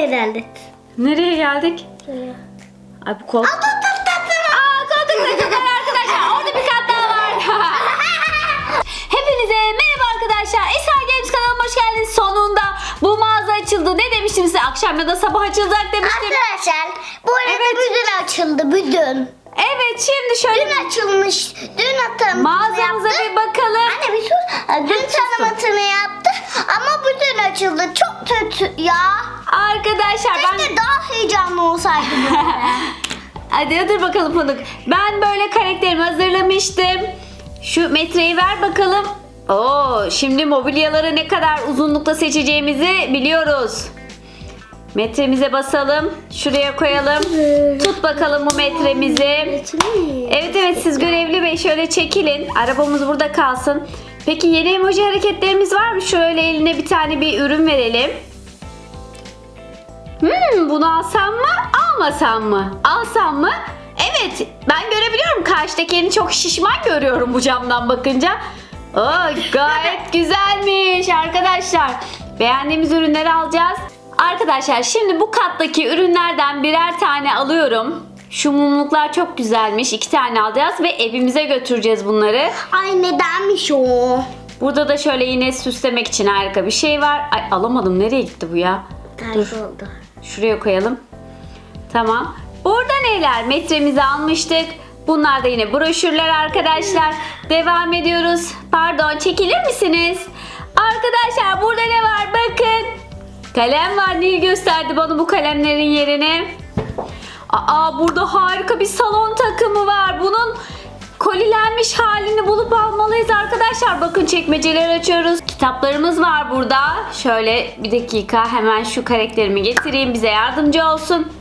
Buraya geldik. Nereye geldik? Şuraya. Ay bu koltuk. Aa koltuk takımlar arkadaşlar. Orada bir kat daha var. Hepinize merhaba arkadaşlar. Esra Games kanalıma hoş geldiniz. Sonunda bu mağaza açıldı. Ne demiştim size? Akşam ya da sabah açılacak demiştim. Arkadaşlar bu arada Evet. bütün açıldı bütün. Evet şimdi şöyle Dün açılmış. Dün tanıtımını mağazamıza yaptı. bir bakalım. Anne bir sus. Dün tanıtımını yaptı ama bütün açıldı. Çok kötü ya. Arkadaşlar ben... Keşke daha heyecanlı olsaydı böyle. Hadi dur bakalım Pamuk. Ben böyle karakterimi hazırlamıştım. Şu metreyi ver bakalım. Oo, şimdi mobilyaları ne kadar uzunlukta seçeceğimizi biliyoruz. Metremize basalım. Şuraya koyalım. Tut bakalım bu metremizi. Evet evet siz görevli bey şöyle çekilin. Arabamız burada kalsın. Peki yeni emoji hareketlerimiz var mı? Şöyle eline bir tane bir ürün verelim. Hmm, bunu alsam mı? Almasam mı? Alsam mı? Evet, ben görebiliyorum. Karşıdakini çok şişman görüyorum bu camdan bakınca. Oo, gayet güzelmiş arkadaşlar. Beğendiğimiz ürünleri alacağız. Arkadaşlar şimdi bu kattaki ürünlerden birer tane alıyorum. Şu mumluklar çok güzelmiş. İki tane alacağız ve evimize götüreceğiz bunları. Ay nedenmiş o? Burada da şöyle yine süslemek için harika bir şey var. Ay alamadım. Nereye gitti bu ya? Ters oldu. Şuraya koyalım. Tamam. Burada neler? Metremizi almıştık. Bunlar da yine broşürler arkadaşlar. Devam ediyoruz. Pardon çekilir misiniz? Arkadaşlar burada ne var? Bakın. Kalem var. Nil gösterdi bana bu kalemlerin yerini. Aa burada harika bir salon takımı var. Bunun kolilenmiş halini bulup almalıyız arkadaşlar. Bakın çekmeceler açıyoruz. Kitaplarımız var burada. Şöyle bir dakika hemen şu karakterimi getireyim bize yardımcı olsun.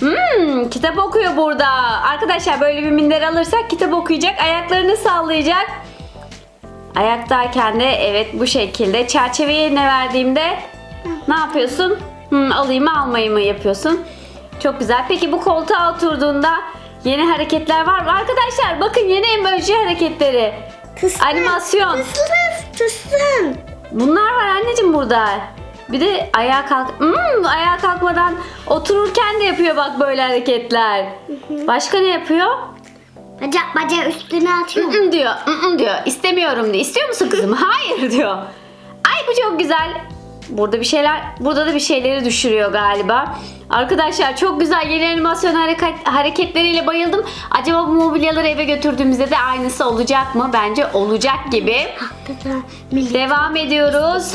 Hmm, kitap okuyor burada. Arkadaşlar böyle bir minder alırsak kitap okuyacak. Ayaklarını sallayacak. Ayaktayken de evet bu şekilde çerçeveyi ne verdiğimde ne yapıyorsun? Hmm, alayım mı almayı mı yapıyorsun? Çok güzel. Peki bu koltuğa oturduğunda yeni hareketler var mı? Arkadaşlar bakın yeni emoji hareketleri. Tısın. Animasyon. Tısın. Tısın. Bunlar var anneciğim burada. Bir de ayağa kalk. Hmm, ayağa kalkmadan otururken de yapıyor bak böyle hareketler. Başka ne yapıyor? Bacak bacak üstüne atıyor. Mm diyor. Mm diyor. İstemiyorum diyor. İstiyor musun kızım? Hayır diyor. Ay bu çok güzel. Burada bir şeyler, burada da bir şeyleri düşürüyor galiba. Arkadaşlar çok güzel yeni animasyon hareket, hareketleriyle bayıldım. Acaba bu mobilyaları eve götürdüğümüzde de aynısı olacak mı? Bence olacak gibi. Devam ediyoruz.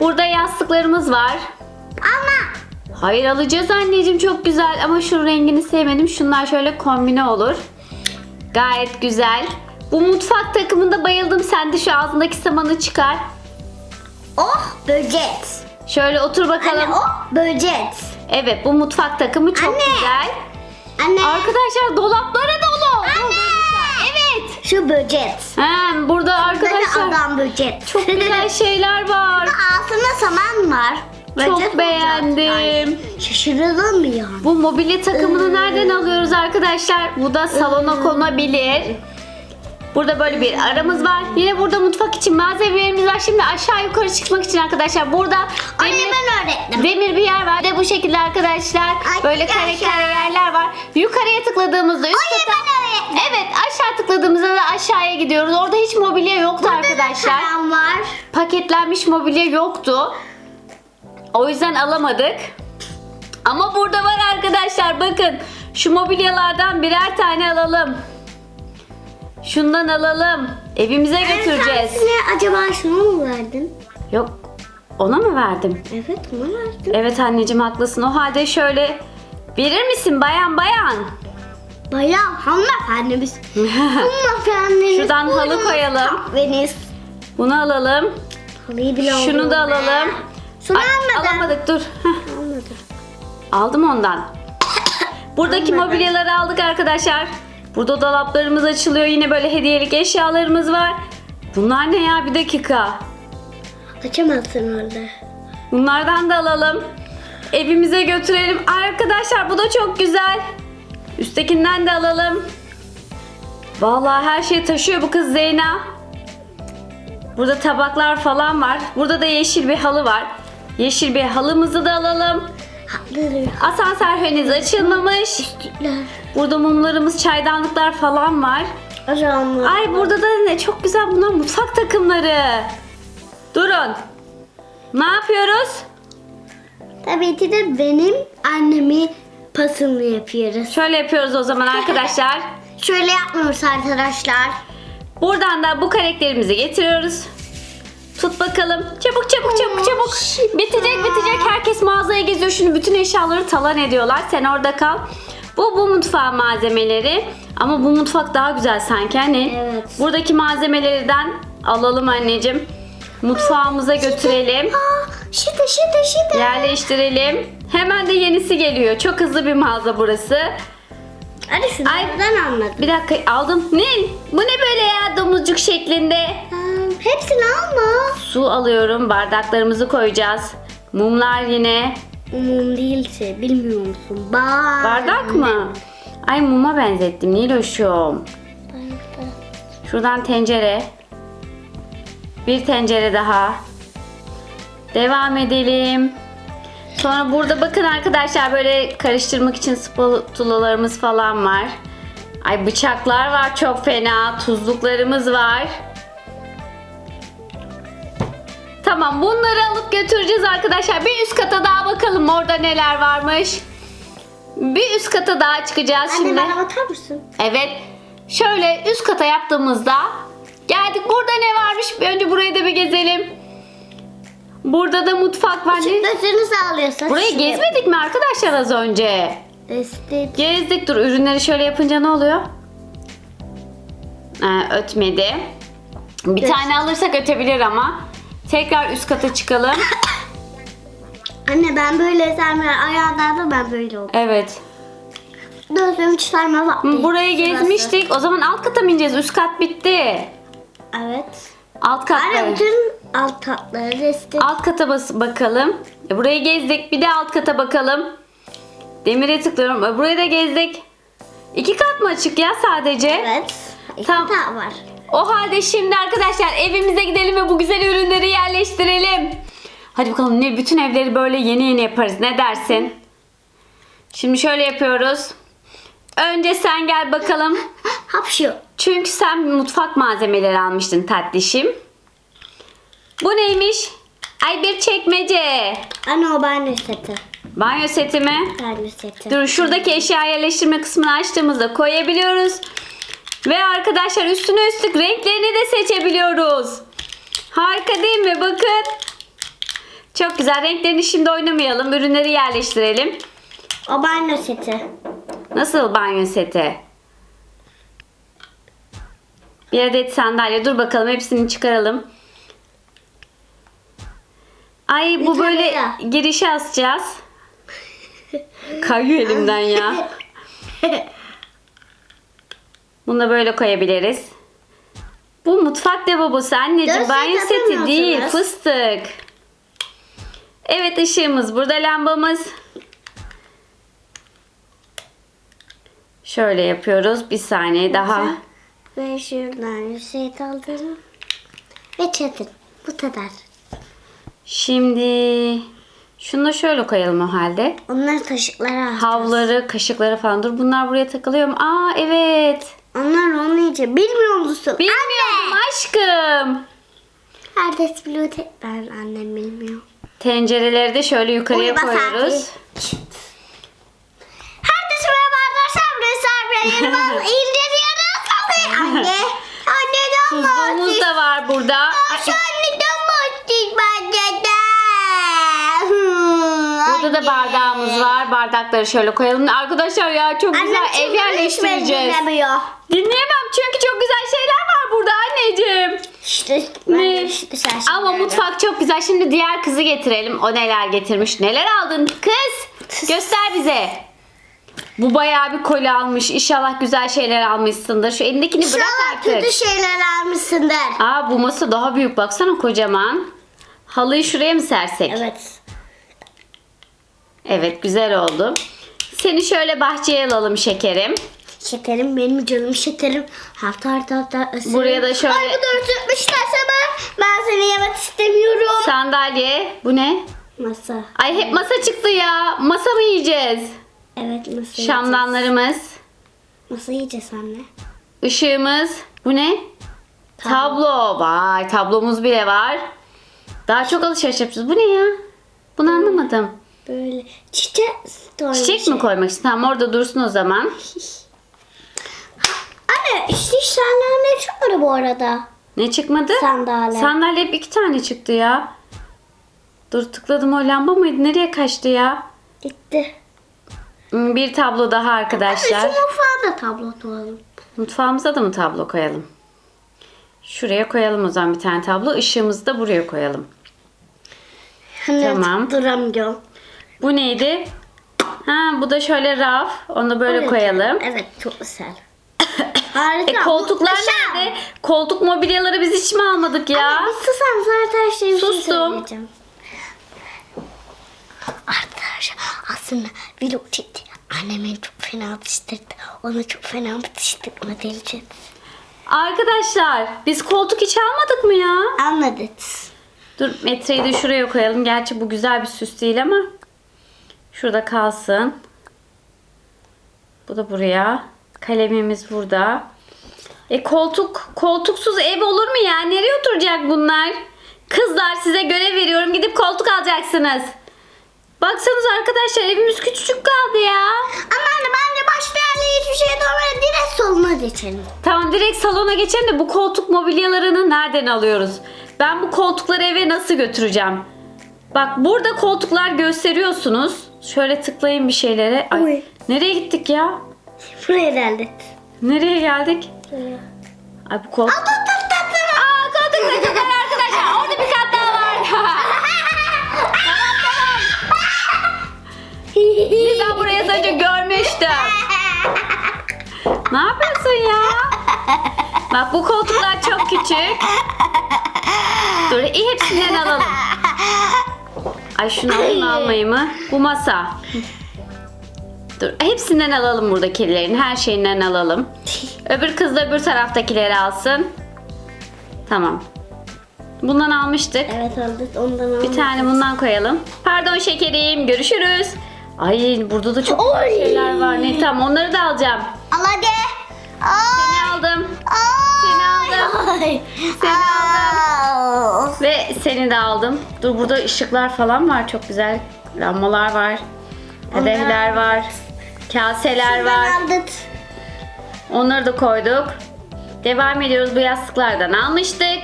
Burada yastıklarımız var. Ama Hayır alacağız anneciğim çok güzel ama şu rengini sevmedim. Şunlar şöyle kombine olur. Gayet güzel. Bu mutfak takımında bayıldım. Sen de şu ağzındaki samanı çıkar. Oh böcek. Şöyle otur bakalım. Anne oh böcek. Evet bu mutfak takımı çok Anne. güzel. Anne. Arkadaşlar dolaplara dolu. Anne. Evet. Şu böcek. Hem burada Arkadaşlar. arkadaşlar adam böcek. çok güzel şeyler var. Altında saman var. Çok Böcek beğendim. olacak. Ay, Şaşırılır mı ya? Bu mobilya takımını nereden alıyoruz arkadaşlar? Bu da salona konabilir. Burada böyle bir aramız var. Yine burada mutfak için malzemelerimiz var. Şimdi aşağı yukarı çıkmak için arkadaşlar burada Anne demir, ben öğrettim. demir bir yer var. Bir De bu şekilde arkadaşlar böyle kare Arkadaşlar. kare yerler var. Yukarıya tıkladığımızda üst Anne kata ben öğrettim. Evet aşağı tıkladığımızda da aşağıya gidiyoruz. Orada hiç mobilya yoktu arkadaşlar. Karan var. Paketlenmiş mobilya yoktu. O yüzden alamadık. Ama burada var arkadaşlar bakın. Şu mobilyalardan birer tane alalım. Şundan alalım. Evimize götüreceğiz. Sen acaba şunu mu verdin? Yok. Ona mı verdim? Evet onu verdim. Evet anneciğim haklısın. O halde şöyle verir misin bayan bayan? Bayağı hanımefendimiz. hanımefendimiz. Şuradan halı koyalım. Kahveniz. Bunu alalım. Halıyı bile Şunu da alalım. Şunu Ay, almadan. alamadık dur. Almadım. Aldım ondan. Buradaki Almadım. mobilyaları aldık arkadaşlar. Burada dolaplarımız açılıyor. Yine böyle hediyelik eşyalarımız var. Bunlar ne ya? Bir dakika. Açamazsın orada. Bunlardan da alalım. Evimize götürelim. Arkadaşlar bu da çok güzel. Üsttekinden de alalım. Vallahi her şey taşıyor bu kız Zeyna. Burada tabaklar falan var. Burada da yeşil bir halı var. Yeşil bir halımızı da alalım. Asansör henüz açılmamış. Burada mumlarımız, çaydanlıklar falan var. Ay burada da ne çok güzel bunlar mutfak takımları. Durun. Ne yapıyoruz? Tabii ki de benim annemi pasını yapıyoruz. Şöyle yapıyoruz o zaman arkadaşlar. Şöyle yapmıyoruz arkadaşlar. Buradan da bu karakterimizi getiriyoruz. Tut bakalım. Çabuk çabuk çabuk çabuk. Bitecek bitecek. Herkes mağazaya geziyor. Şimdi bütün eşyaları talan ediyorlar. Sen orada kal. Bu bu mutfağın malzemeleri. Ama bu mutfak daha güzel sanki hani. Evet. Buradaki malzemelerden alalım anneciğim. Mutfağımıza götürelim. Şite şite şite. Yerleştirelim. Hemen de yenisi geliyor. Çok hızlı bir mağaza burası. Hadi şunlardan anladım. Bir dakika aldım. Nil bu ne böyle ya domuzcuk şeklinde? Ha, hepsini alma. Su alıyorum. Bardaklarımızı koyacağız. Mumlar yine. Mum değilse bilmiyor musun? Bak. Bardak mı? Ay muma benzettim Niloş'um. Şuradan tencere. Bir tencere daha. Devam edelim. Sonra burada bakın arkadaşlar böyle karıştırmak için spatulalarımız falan var. Ay bıçaklar var çok fena. Tuzluklarımız var. Tamam bunları alıp götüreceğiz arkadaşlar. Bir üst kata daha bakalım orada neler varmış. Bir üst kata daha çıkacağız Anne şimdi. bana bakar mısın? Evet. Şöyle üst kata yaptığımızda geldik. Burada ne varmış? Bir önce burayı da bir gezelim. Burada da mutfak var. Çıkmasını sağlıyorsa. Burayı gezmedik mi arkadaşlar az önce? Destek. Gezdik. Dur ürünleri şöyle yapınca ne oluyor? Ee, ötmedi. Bir Evet. tane alırsak ötebilir ama. Tekrar üst kata çıkalım. Anne ben böyle sen böyle ayağlarda ben böyle oldum. Evet. Gözümü çıkarma vakti. Burayı gezmiştik. O zaman alt kata mı ineceğiz? Üst kat bitti. Evet. Alt. Anne bütün alt tatları destek. Alt kata bas bakalım. E, burayı gezdik. Bir de alt kata bakalım. Demire tıklıyorum. E, burayı da gezdik. İki kat mı açık ya sadece? Evet. İki Tamam. tane var. O halde şimdi arkadaşlar evimize gidelim ve bu güzel ürünleri yerleştirelim. Hadi bakalım ne bütün evleri böyle yeni yeni yaparız. Ne dersin? Şimdi şöyle yapıyoruz. Önce sen gel bakalım. Hapşu. Çünkü sen mutfak malzemeleri almıştın tatlışım. Bu neymiş? Ay bir çekmece. Anne o banyo seti. Banyo seti mi? Banyo seti. Dur şuradaki eşya yerleştirme kısmını açtığımızda koyabiliyoruz. Ve arkadaşlar üstüne üstlük renklerini de seçebiliyoruz. Harika değil mi? Bakın. Çok güzel. Renklerini şimdi oynamayalım. Ürünleri yerleştirelim. O banyo seti. Nasıl banyo seti? Bir adet sandalye. Dur bakalım hepsini çıkaralım. Ay bu böyle girişe asacağız. Kayıyor elimden ya. Bunu da böyle koyabiliriz. Bu mutfak lavabosu anneciğim. Görsel Banyo seti değil fıstık. Evet ışığımız burada lambamız. Şöyle yapıyoruz. Bir saniye daha. Ve şuradan bir şey aldım. Ve çetin. Bu kadar. Şimdi şunu da şöyle koyalım o halde. Onlar taşıklara alacağız. Havları, kaşıkları falan. Dur bunlar buraya takılıyor mu? Aa evet. Onlar onun için. Bilmiyor musun? Bilmiyorum aşkım. Herkes biliyor tek ben annem bilmiyor. Tencereleri de şöyle yukarıya Uyuma koyuyoruz. saati. Herkes merhaba arkadaşlar. Burası yeni bal indiriyoruz. Anne. Anne Tuzluğumuz da var burada. Ay, bahsettik bence de. Burada da bardağımız var. Bardakları şöyle koyalım. Arkadaşlar ya çok güzel ev yerleştireceğiz. Dinleyemem çünkü çok güzel şeyler var burada anneciğim. İşte Ne? işte sen Ama mutfak çok güzel. Şimdi diğer kızı getirelim. O neler getirmiş. Neler aldın kız? Göster bize. Bu bayağı bir koli almış. İnşallah güzel şeyler almışsındır. Şu elindekini bırak İnşallah artık. kötü şeyler almışsındır. Aa bu masa daha büyük. Baksana kocaman. Halıyı şuraya mı sersek? Evet. Evet güzel oldu. Seni şöyle bahçeye alalım şekerim. Şekerim benim canım şekerim. Hafta hafta hafta ısırır. Buraya da şöyle- Ay bu da ısırtmışlarsa ben, ben seni yemek istemiyorum. Sandalye. Bu ne? Masa. Ay hep masa çıktı ya. Masa mı yiyeceğiz? Evet masa yiyeceğiz. Şamdanlarımız, Masa yiyeceğiz anne. ışığımız. Bu ne? Tablo. Vay tablomuz bile var. Daha çok alışveriş yapacağız. Bu ne ya? Bunu anlamadım. Böyle çiçek. Çiçek mi koymak için? Tamam orada dursun o zaman. Anne işte sandalye çıkmadı bu arada. Ne çıkmadı? Sandalye. Sandalye hep iki tane çıktı ya. Dur tıkladım o lamba mıydı? Nereye kaçtı ya? Gitti. Hmm, Bir tablo daha arkadaşlar. şu mutfağa da tablo koyalım. Mutfağımıza da mı tablo koyalım? Şuraya koyalım o zaman bir tane tablo. Işığımızı da buraya koyalım. Tamam. Duramıyorum. Bu neydi? Ha bu da şöyle raf. Onu da böyle Evet. koyalım. Evet çok güzel. Harika. E koltuklar muhteşem. nerede? Koltuk mobilyaları biz hiç mi almadık ya? Anne bir susam zaten şey şey Sustum. Arkadaşlar aslında vlog çekti. Annem beni çok fena atıştırdı. Onu çok fena atıştırma deleceğiz. Arkadaşlar biz koltuk hiç almadık mı ya? Anladık. Dur metreyi de şuraya koyalım. Gerçi bu güzel bir süs değil ama. Şurada kalsın. Bu da buraya. Kalemimiz burada. E koltuk, koltuksuz ev olur mu ya? Nereye oturacak bunlar? Kızlar size görev veriyorum. Gidip koltuk alacaksınız. Baksanız arkadaşlar evimiz küçücük kaldı ya. Ama anne bence başlayalım hiçbir şey doğru direkt soluna geçelim. Tamam direkt salona geçelim de bu koltuk mobilyalarını nereden alıyoruz? Ben bu koltukları eve nasıl götüreceğim? Bak burada koltuklar gösteriyorsunuz. Şöyle tıklayın bir şeylere. Ay, Oy. nereye gittik ya? Buraya geldik. Nereye geldik? Ay bu koltuk. Aa koltuk takımlar arkadaşlar. Orada bir kat daha var. ben buraya sadece görmüştüm. Ne yapıyorsun ya? Bak bu koltuklar çok küçük. Dur iyi hepsinden alalım. Ay şunu alayım mı almayayım mı? Bu masa. Dur hepsinden alalım buradakilerin. Her şeyinden alalım. Öbür kız da öbür taraftakileri alsın. Tamam. Bundan almıştık. Evet aldık ondan aldık. Bir tane bundan koyalım. Pardon şekerim. Görüşürüz. Ay burada da çok Oy. şeyler var. Ne tamam onları da alacağım. Al hadi. Seni aldım. Aa. Seni aldım. Ay. Seni Aa. Ve seni de aldım. Dur burada ışıklar falan var. Çok güzel. Lambalar var. Kadehler var. Kaseler var. Ben aldık. Onları da koyduk. Devam ediyoruz. Bu yastıklardan almıştık.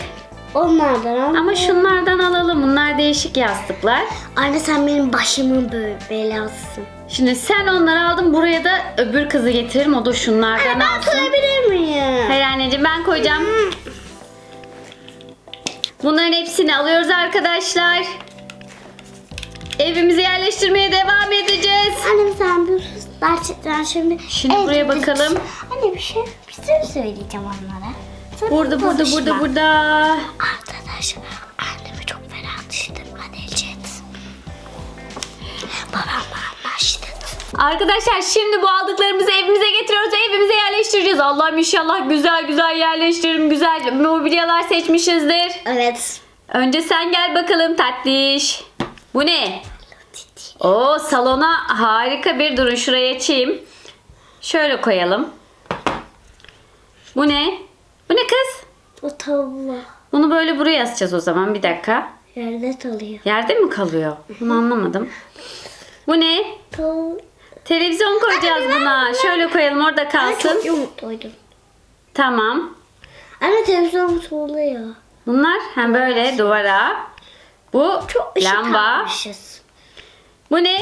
Onlardan al. Ama şunlardan alalım. Bunlar değişik yastıklar. Anne sen benim başımın böyle belasısın. Şimdi sen onları aldın. Buraya da öbür kızı getiririm. O da şunlardan Ben alsın. koyabilir miyim? Hayır anneciğim ben koyacağım. Bunların hepsini alıyoruz arkadaşlar. Evimizi yerleştirmeye devam edeceğiz. Annem sen sus. Gerçekten şimdi. Şimdi buraya bakalım. Anne bir şey, bir şey söyleyeceğim onlara. Sen Burada burada konuşma. burada burada. Arkadaşlar annemi çok fena atıştırma Necdet. Babamla anlaştık. Arkadaşlar şimdi bu aldıklarımızı evimize getiriyoruz ve evimize yerleştireceğiz. Allah'ım inşallah güzel güzel yerleştiririm. Güzel mobilyalar seçmişizdir. Evet. Önce sen gel bakalım tatlış. Bu ne? Oo salona harika bir durun şuraya açayım. Şöyle koyalım. Bu ne? Bu ne kız? Bu tavla Bunu böyle buraya asacağız o zaman bir dakika. yerde kalıyor. Yerde mi kalıyor? Bunu anlamadım. Bu ne? Tav... Televizyon koyacağız buna. Şöyle koyalım orada Ay kalsın. çok. Tamam. Anne televizyon tuğluyor. Bunlar hem böyle duvara. Bu Çok ışık lamba. almışız. Bu ne?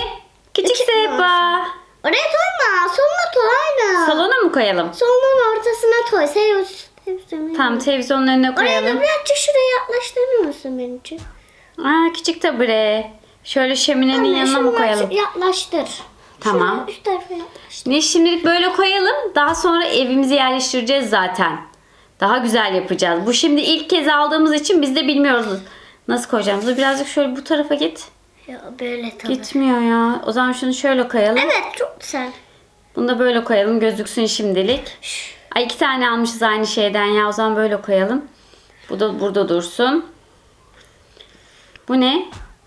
Küçük Küçük sehpa. Oraya koyma. Sonuna koy. Salona mı koyalım? Salonun ortasına koy. Televizyonu. Tamam televizyonun önüne Oraya da koyalım. birazcık şuraya yaklaştırır mısın benim için? Aa küçük tabure. Şöyle şöminenin Anne, yanına mı şunu koyalım? Yaklaştır. Tamam. Şöyle üst tarafa yaklaştır. Ne şimdilik böyle koyalım. Daha sonra evimizi yerleştireceğiz zaten. Daha güzel yapacağız. Bu şimdi ilk kez aldığımız için biz de bilmiyoruz nasıl koyacağımızı. Birazcık şöyle bu tarafa git. Ya böyle tabii. Gitmiyor ya. O zaman şunu şöyle koyalım. Evet çok güzel. Bunu da böyle koyalım gözüksün şimdilik. Ay iki tane almışız aynı şeyden ya. O zaman böyle koyalım. Bu da burada dursun. Bu ne?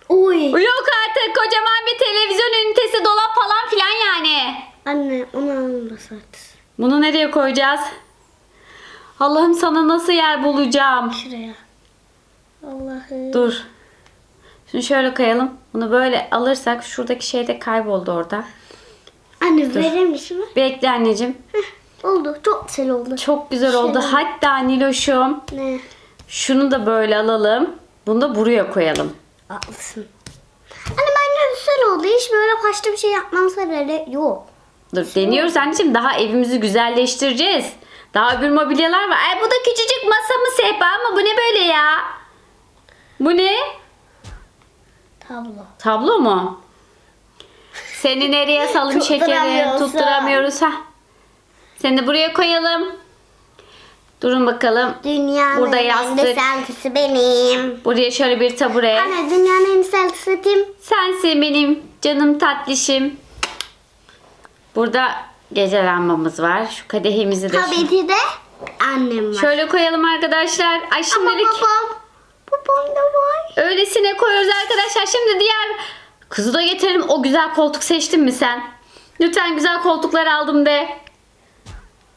Oy. Yok artık kocaman bir televizyon ünitesi dolap falan filan yani. Anne onu almasın. Bunu nereye koyacağız? Allah'ım sana nasıl yer bulacağım? Şuraya. Allah'ım. Dur. Şunu şöyle koyalım. Bunu böyle alırsak şuradaki şey de kayboldu orada. Anne verir misin? Bekle anneciğim. Heh, oldu. Çok güzel oldu. Çok güzel oldu. Şöyle. Hatta Niloş'um Ne? şunu da böyle alalım. Bunu da buraya koyalım. Haklısın. Anne bence güzel oldu. Hiç böyle başka bir şey yapmanıza gerek yok. Dur deniyoruz anneciğim. Daha evimizi güzelleştireceğiz. Daha öbür mobilyalar var. Ay bu da küçücük masa mı sehpa mı? Bu ne böyle ya? Bu ne? Tablo. Tablo mu? Seni nereye salım? Tutturamıyorsun. Tutturamıyoruz ha. Seni de buraya koyalım. Durun bakalım. Dünyanın Burada en yastık. güzeltisi benim. Buraya şöyle bir tabure. Anne dünyanın en güzelisi kim? Sensin benim canım tatlışım. Burada gece lambamız var. Şu kadehimizi de şu- Tabii ki de annem var. şöyle koyalım arkadaşlar. Ay Ama şimdilik babam. Babam da var. öylesine koyuyoruz arkadaşlar. Şimdi diğer kızı da getirelim. O güzel koltuk seçtin mi sen? Lütfen güzel koltuklar aldım de.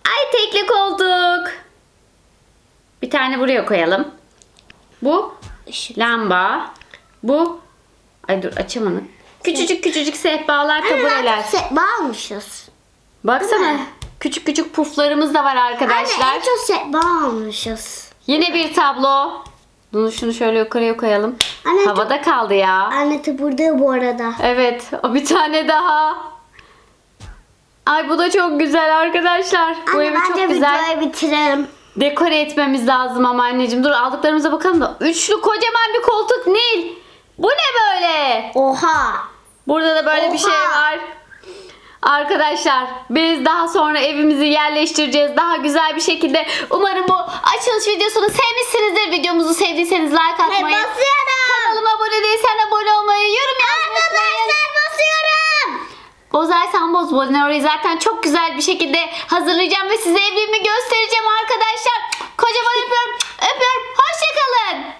Ay tekli koltuk. Bir tane buraya koyalım. Bu Işık. lamba. Bu ay dur açamadım. Küçücük küçücük sehpalar, tabureler. Setba almışız. Baksana. Küçük küçük puflarımız da var arkadaşlar. Anne en çok setba almışız. Yine bir tablo. Bunu şunu şöyle yukarıya koyalım. Anne, Havada kaldı ya. Anne burada bu arada. Evet, o bir tane daha. Ay bu da çok güzel arkadaşlar. bu Anne evi çok güzel videoyu bitirelim. dekore etmemiz lazım ama anneciğim. Dur aldıklarımıza bakalım da. Üçlü kocaman bir koltuk Nil. Bu ne böyle? Oha. Burada da böyle bir şey Oha! var. Arkadaşlar biz daha sonra evimizi yerleştireceğiz. Daha güzel bir şekilde. Umarım bu açılış videosunu sevmişsinizdir. Videomuzu sevdiyseniz like atmayı. Ben basıyorum. Kanalıma abone değilsen abone olmayı, yorum yazmayı Arkadaşlar basıyorum. Bozay sen boz Bolinoro'yu zaten çok güzel bir şekilde hazırlayacağım ve size evimi göstereceğim arkadaşlar. Kocaman öpüyorum. Öpüyorum. Hoşçakalın.